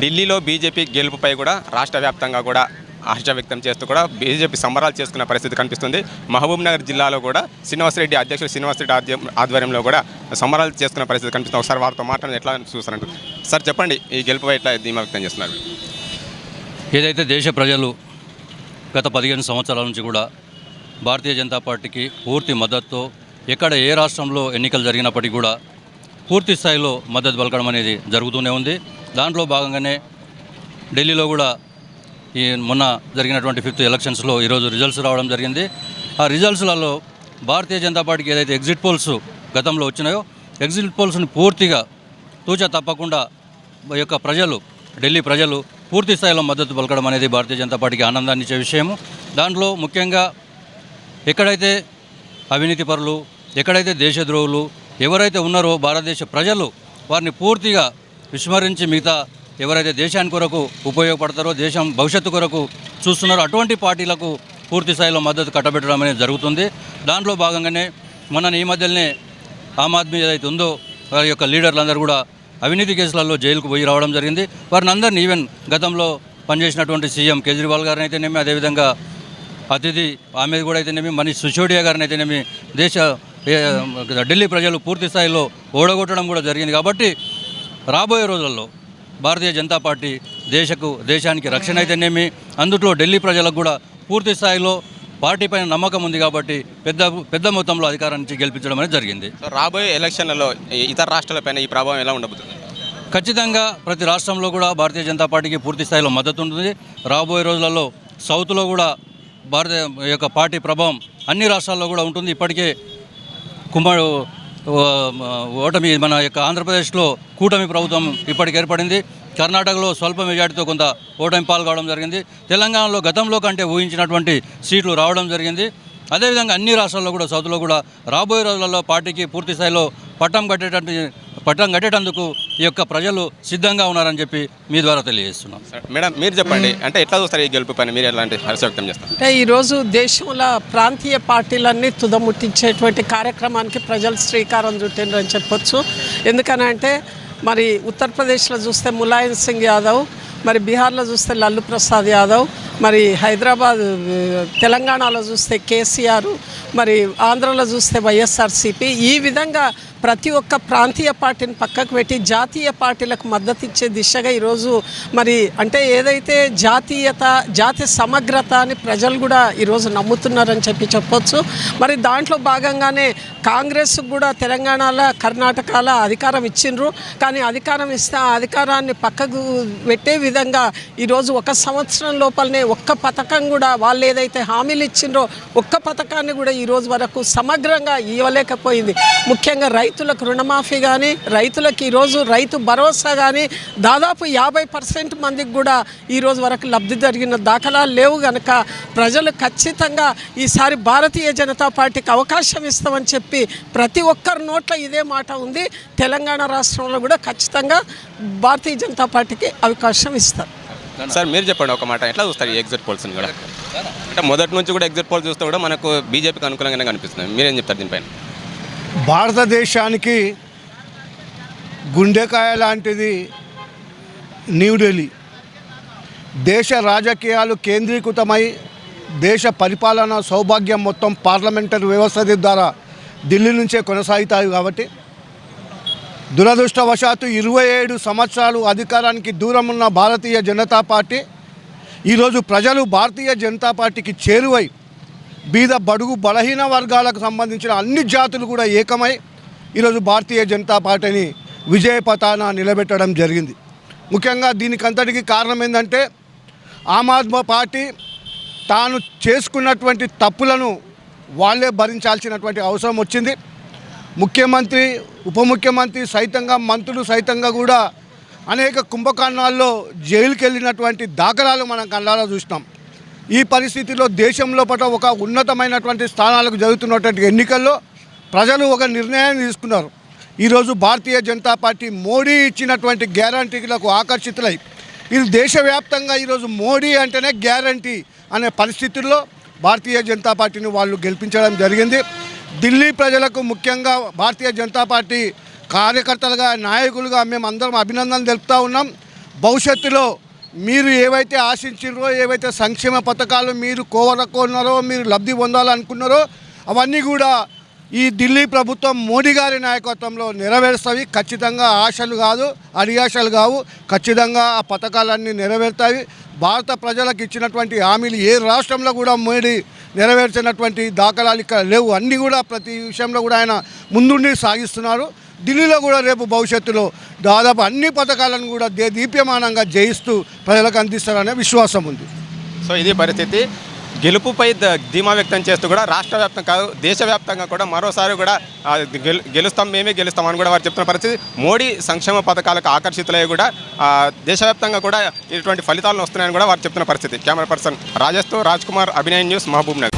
ఢిల్లీలో బీజేపీ గెలుపుపై కూడా రాష్ట్ర వ్యాప్తంగా కూడా ఆశ వ్యక్తం చేస్తూ కూడా బీజేపీ సంబరాలు చేసుకున్న పరిస్థితి కనిపిస్తుంది. మహబూబ్నగర్ జిల్లాలో కూడా శ్రీనివాసరెడ్డి అధ్యక్షుడు శ్రీనివాసరెడ్డి ఆధ్వర్యంలో కూడా సంబరాలు చేసుకున్న పరిస్థితి కనిపిస్తుంది. ఒకసారి వారితో మాట్లాడి ఎట్లా చూస్తున్నారు సార్ చెప్పండి ఈ గెలుపుపై ఎట్లా ధీమా వ్యక్తం చేస్తున్నారు? ఏదైతే దేశ ప్రజలు గత పదిహేను సంవత్సరాల నుంచి కూడా భారతీయ జనతా పార్టీకి పూర్తి మద్దతుతో ఎక్కడ ఏ రాష్ట్రంలో ఎన్నికలు జరిగినప్పటికీ కూడా పూర్తి స్థాయిలో మద్దతు పలకడం అనేది జరుగుతూనే ఉంది. దాంట్లో భాగంగానే ఢిల్లీలో కూడా ఈ మొన్న జరిగినటువంటి ఫిఫ్త్ ఎలక్షన్స్లో ఈరోజు రిజల్ట్స్ రావడం జరిగింది. ఆ రిజల్ట్స్లలో భారతీయ జనతా పార్టీకి ఏదైతే ఎగ్జిట్ పోల్స్ గతంలో వచ్చినాయో ఎగ్జిట్ పోల్స్ని పూర్తిగా తూచా తప్పకుండా ఈ యొక్క ప్రజలు ఢిల్లీ ప్రజలు పూర్తి స్థాయిలో మద్దతు పలకడం అనేది భారతీయ జనతా పార్టీకి ఆనందాన్ని ఇచ్చే విషయము. దాంట్లో ముఖ్యంగా ఎక్కడైతే అవినీతి పరులు ఎక్కడైతే దేశద్రోహులు ఎవరైతే ఉన్నారో భారతదేశ ప్రజలు వారిని పూర్తిగా విస్మరించి మిగతా ఎవరైతే దేశానికి కొరకు ఉపయోగపడతారో దేశం భవిష్యత్తు కొరకు చూస్తున్నారో అటువంటి పార్టీలకు పూర్తి స్థాయిలో మద్దతు కట్టబెట్టడం అనేది జరుగుతుంది. దాంట్లో భాగంగానే మొన్న ఈ మధ్యలోనే ఆమ్ ఆద్మీ ఏదైతే ఉందో వారి యొక్క లీడర్లందరూ కూడా అవినీతి కేసులలో జైలుకు పోయి రావడం జరిగింది. వారిని అందరినీ ఈవెన్ గతంలో పనిచేసినటువంటి సీఎం కేజ్రీవాల్ గారిని అయితేనేమి అదేవిధంగా అతిథి ఆమె కూడా అయితేనేమి మనీష్ సిసోడియా గారిని అయితేనేమి దేశ ఢిల్లీ ప్రజలు పూర్తి స్థాయిలో ఓడగొట్టడం కూడా జరిగింది కాబట్టి రాబోయే రోజుల్లో భారతీయ జనతా పార్టీ దేశకు దేశానికి రక్షణ అయితేనేమి అందుట్లో ఢిల్లీ ప్రజలకు కూడా పూర్తి స్థాయిలో పార్టీ పైన నమ్మకం ఉంది కాబట్టి పెద్ద పెద్ద మొత్తంలో అధికారాన్ని గెలిపించడం అనేది జరిగింది. రాబోయే ఎలక్షన్లలో ఇతర రాష్ట్రాలపైన ఈ ప్రభావం ఎలా ఉండబోతుంది? ఖచ్చితంగా ప్రతి రాష్ట్రంలో కూడా భారతీయ జనతా పార్టీకి పూర్తి స్థాయిలో మద్దతు ఉంటుంది. రాబోయే రోజులలో సౌత్లో కూడా భారతీయ యొక్క పార్టీ ప్రభావం అన్ని రాష్ట్రాల్లో కూడా ఉంటుంది. ఇప్పటికే కుమార్ ఓటమి మన యొక్క ఆంధ్రప్రదేశ్లో కూటమి ప్రభుత్వం ఇప్పటికి ఏర్పడింది. కర్ణాటకలో స్వల్ప మెజార్టీతో కొంత ఓటమి పాల్గొనడం జరిగింది. తెలంగాణలో గతంలో కంటే ఊహించినటువంటి సీట్లు రావడం జరిగింది. అదేవిధంగా అన్ని రాష్ట్రాల్లో కూడా సౌత్లో కూడా రాబోయే రోజులలో పార్టీకి పూర్తి స్థాయిలో పట్టం కట్టేటటువంటి పట్టం కట్టేటందుకు ఈ యొక్క ప్రజలు సిద్ధంగా ఉన్నారని చెప్పి మీ ద్వారా తెలియజేస్తున్నాం. సార్, మేడం మీరు చెప్పండి. అంటే ఎట్లా చూస్తారు ఈ గెలుపు పైన? మీరు ఎలాంటి హర్ష వ్యక్తం చేస్తారు? అంటే ఈరోజు దేశంలో ప్రాంతీయ పార్టీలన్నీ తుదముట్టించేటువంటి కార్యక్రమానికి ప్రజలు శ్రీకారం చుట్టిండ్రు అని చెప్పొచ్చు. ఎందుకనంటే మరి ఉత్తరప్రదేశ్లో చూస్తే ములాయం సింగ్ యాదవ్ మరి బీహార్లో చూస్తే లల్లు ప్రసాద్ యాదవ్ మరి హైదరాబాద్ తెలంగాణలో చూస్తే కేసీఆర్ మరి ఆంధ్రలో చూస్తే వైఎస్ఆర్సీపీ ఈ విధంగా ప్రతి ఒక్క ప్రాంతీయ పార్టీని పక్కకు పెట్టి జాతీయ పార్టీలకు మద్దతు ఇచ్చే దిశగా ఈరోజు మరి అంటే ఏదైతే జాతీయత జాతి సమగ్రత అని ప్రజలు కూడా ఈరోజు నమ్ముతున్నారని చెప్పి చెప్పొచ్చు. మరి దాంట్లో భాగంగానే కాంగ్రెస్ కూడా తెలంగాణలో కర్ణాటకలో అధికారం ఇచ్చిండ్రు. కానీ అధికారం ఇస్తే ఆ అధికారాన్ని పక్కకు పెట్టే విధంగా ఈరోజు ఒక సంవత్సరం లోపలనే ఒక్క పథకం కూడా వాళ్ళు ఏదైతే హామీలు ఇచ్చిండ్రో ఒక్క పథకాన్ని కూడా ఈరోజు వరకు సమగ్రంగా ఇవ్వలేకపోయింది. ముఖ్యంగా రైతులకు రుణమాఫీ కానీ రైతులకు ఈరోజు రైతు భరోసా కానీ దాదాపు యాభై పర్సెంట్ మందికి కూడా ఈరోజు వరకు లబ్ధి జరిగిన దాఖలాలు లేవు గనక ప్రజలు ఖచ్చితంగా ఈసారి భారతీయ జనతా పార్టీకి అవకాశం ఇస్తామని చెప్పి ప్రతి ఒక్కరి నోట్ల ఇదే మాట ఉంది. తెలంగాణ రాష్ట్రంలో కూడా ఖచ్చితంగా భారతీయ జనతా పార్టీకి అవకాశం ఇస్తారు. సార్ మీరు చెప్పండి ఒక మాట. ఎట్లా చూస్తారు ఈ ఎగ్జిట్ పోల్స్ని కూడా? అంటే మొదటి నుంచి కూడా ఎగ్జిట్ పోల్స్ చూస్తే కూడా మనకు బీజేపీకి అనుకూలంగానే కనిపిస్తుంది. మీరేం చెప్తారు దీనిపైన? భారతదేశానికి గుండెకాయ లాంటిది న్యూఢిల్లీ. దేశ రాజకీయాలు కేంద్రీకృతమై దేశ పరిపాలన సౌభాగ్యం మొత్తం పార్లమెంటరీ వ్యవస్థ ద్వారా ఢిల్లీ నుంచే కొనసాగుతాయి కాబట్టి దురదృష్టవశాత్తు ఇరవై ఏడు సంవత్సరాలు అధికారానికి దూరం ఉన్న భారతీయ జనతా పార్టీ ఈరోజు ప్రజలు భారతీయ జనతా పార్టీకి చేరువై బీద బడుగు బలహీన వర్గాలకు సంబంధించిన అన్ని జాతులు కూడా ఏకమై ఈరోజు భారతీయ జనతా పార్టీని విజయ పతాన నిలబెట్టడం జరిగింది. ముఖ్యంగా దీనికంతటికి కారణం ఏంటంటే ఆమ్ ఆద్మీ పార్టీ తాను చేసుకున్నటువంటి తప్పులను వాళ్ళే భరించాల్సినటువంటి అవసరం వచ్చింది. ముఖ్యమంత్రి ఉప ముఖ్యమంత్రి సైతంగా మంత్రులు సైతంగా కూడా అనేక కుంభకాండాల్లో జైలుకి వెళ్ళినటువంటి దాఖలాలు మనం కళ్ళారా చూసినాం. ఈ పరిస్థితిలో దేశంలో పట ఒక ఉన్నతమైనటువంటి స్థానాలకు జరుగుతున్నటువంటి ఎన్నికల్లో ప్రజలు ఒక నిర్ణయాన్ని తీసుకున్నారు. ఈరోజు భారతీయ జనతా పార్టీ మోడీ ఇచ్చినటువంటి గ్యారంటీలకు ఆకర్షితులై ఇది దేశవ్యాప్తంగా ఈరోజు మోడీ అంటేనే గ్యారంటీ అనే పరిస్థితుల్లో భారతీయ జనతా పార్టీని వాళ్ళు గెలిపించడం జరిగింది. ఢిల్లీ ప్రజలకు ముఖ్యంగా భారతీయ జనతా పార్టీ కార్యకర్తలుగా నాయకులుగా మేము అందరం అభినందనలు తెలుపుతూ ఉన్నాం. భవిష్యత్తులో మీరు ఏవైతే ఆశించారో ఏవైతే సంక్షేమ పథకాలు మీరు కోరకున్నారో మీరు లబ్ధి పొందాలనుకున్నారో అవన్నీ కూడా ఈ ఢిల్లీ ప్రభుత్వం మోడీ గారి నాయకత్వంలో నెరవేరుస్తాయి. ఖచ్చితంగా ఆశలు కాదు అడియాశలు కావు. ఖచ్చితంగా ఆ పథకాలన్నీ నెరవేరుతాయి. భారత ప్రజలకు ఇచ్చినటువంటి హామీలు ఏ రాష్ట్రంలో కూడా మోడీ నెరవేర్చినటువంటి దాఖలాలు ఇక్కడ లేవు. అన్నీ కూడా ప్రతి విషయంలో కూడా ఆయన ముందుండి సాగిస్తున్నారు. ఢిల్లీలో కూడా రేపు భవిష్యత్తులో దాదాపు అన్ని పథకాలను కూడా దే దీప్యమానంగా జయిస్తూ ప్రజలకు అందిస్తారనే విశ్వాసం ఉంది. సో ఇది పరిస్థితి. గెలుపుపై ధీమా వ్యక్తం చేస్తూ కూడా రాష్ట్ర వ్యాప్తం కాదు దేశవ్యాప్తంగా కూడా మరోసారి కూడా గెలు గెలుస్తాం మేమే గెలుస్తాం అని కూడా వారు చెప్తున్న పరిస్థితి. మోడీ సంక్షేమ పథకాలకు ఆకర్షితులై కూడా దేశవ్యాప్తంగా కూడా ఇటువంటి ఫలితాలను వస్తున్నాయని కూడా వారు చెప్తున్న పరిస్థితి. కెమెరా పర్సన్ రాజేష్తో రాజ్ కుమార్ అభినయ్ న్యూస్ మహబూబ్ నగర్.